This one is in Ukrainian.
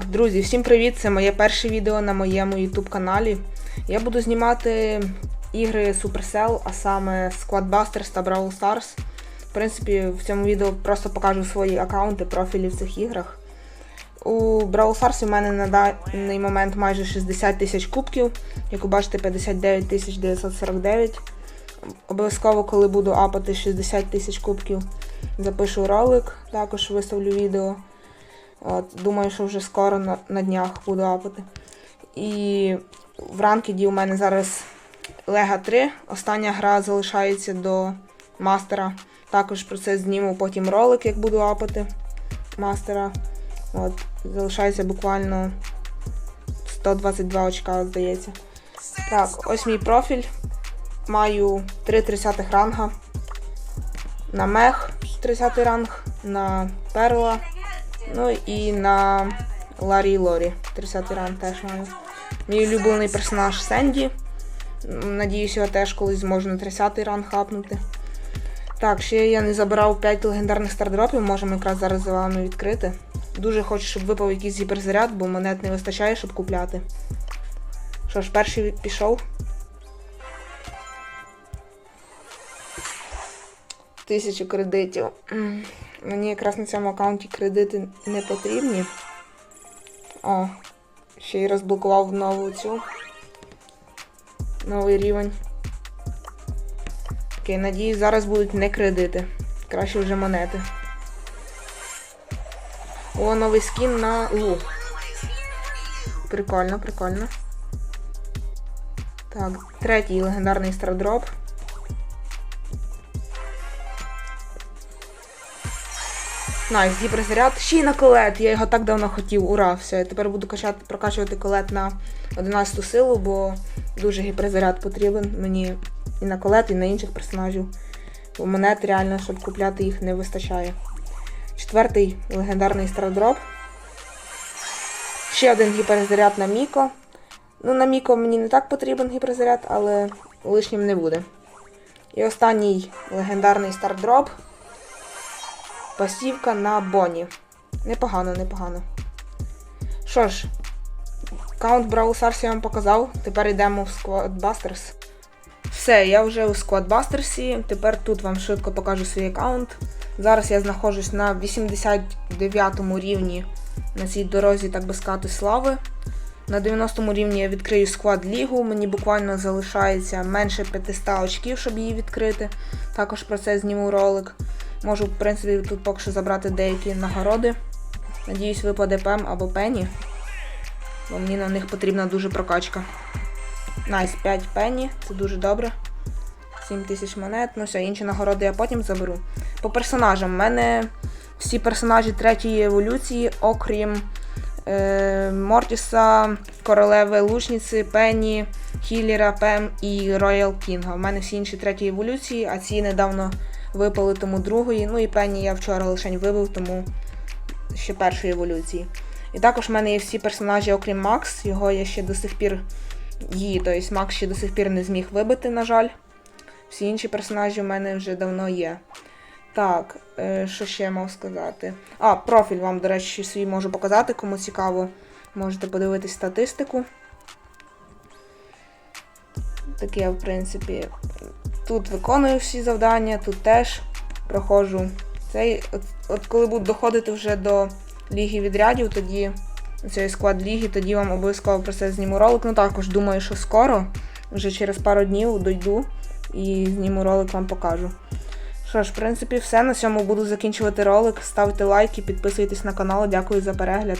Друзі, всім привіт! Це моє перше відео на моєму YouTube каналі. Я буду знімати ігри Supercell, а саме Squad Busters та Brawl Stars. В принципі, в цьому відео просто покажу свої аккаунти, профілі в цих іграх. У Brawl Stars у мене на даний момент майже 60 тисяч кубків, як ви бачите, 59 тисяч 949. Обов'язково, коли буду апати 60 тисяч кубків, запишу ролик, також виставлю відео. Думаю, що вже скоро на, на днях буду апати. І в ранкеді у мене зараз Лега 3. Остання гра залишається до мастера. Також про це зніму потім ролик, як буду апати мастера. От, залишається буквально 122 очка, здається. Так, ось мій профіль. Маю 3 30 ранга. На мех 30 ранг, на перла. Ну і на Ларі Лорі. 30 ранг теж маю. Мій улюблений персонаж Сенді. Надіюсь, його теж колись зможу на 30 ранг хапнути. Так, ще я не забирав 5 легендарних стардропів, можемо якраз зараз за вами відкрити. Дуже хочу, щоб випав якийсь гіперзаряд, бо монет не вистачає, щоб купляти. Що ж, перший пішов. Тисячу кредитів. Мені якраз на цьому аккаунті кредити не потрібні. О, ще й розблокував нову цю. Новий рівень. Окей, надіюсь, зараз будуть не кредити. Краще вже монети. О, новий скін на Лу. Прикольно, прикольно. Так, третій легендарний стардроп. Найс, гіперзаряд. Ще й на колет. Я його так давно хотів. Ура, все. Я тепер буду качати, прокачувати колет на 11 силу, бо дуже гіперзаряд потрібен мені і на колет, і на інших персонажів. Бо монет реально, щоб купляти їх, не вистачає. Четвертий легендарний стардроп. Ще один гіперзаряд на Міко. Ну, на Міко мені не так потрібен гіперзаряд, але лишнім не буде. І останній легендарний стардроп. Пасівка на Боні. Непогано, непогано. Що ж, аккаунт Brawl Stars я вам показав. Тепер йдемо в Squad Busters. Все, я вже у Squad Busters. Тепер тут вам швидко покажу свій аккаунт. Зараз я знаходжусь на 89 рівні на цій дорозі, так би сказати, слави. На 90 рівні я відкрию склад лігу. Мені буквально залишається менше 500 очків, щоб її відкрити. Також про це зніму ролик. Можу, в принципі, тут поки що забрати деякі нагороди. Надіюсь, випаде ПЕМ або Пенні. Бо мені на них потрібна дуже прокачка. Найс, 5 пенні, це дуже добре. 7 тисяч монет. Ну все, інші нагороди я потім заберу. По персонажам. У мене всі персонажі третьої еволюції, окрім е, Мортіса, королеви лучниці, Пенні, Хіллера, Пем і Роял Кінга. У мене всі інші третьої еволюції, а ці недавно випали тому другої. Ну і Пенні я вчора лише вибив, тому ще першої еволюції. І також в мене є всі персонажі, окрім Макс. Його я ще до сих пір її, тобто Макс ще до сих пір не зміг вибити, на жаль. Всі інші персонажі в мене вже давно є. Так, е, що ще я мав сказати? А, профіль вам, до речі, свій можу показати, кому цікаво. Можете подивитись статистику. Так я, в принципі, тут виконую всі завдання, тут теж проходжу. Цей, от, от коли буду доходити вже до ліги відрядів, тоді цей склад ліги, тоді вам обов'язково про це зніму ролик. Ну також думаю, що скоро, вже через пару днів дойду і зніму ролик вам покажу. Що ж, в принципі, все. На цьому буду закінчувати ролик. Ставте лайки, підписуйтесь на канал. Дякую за перегляд.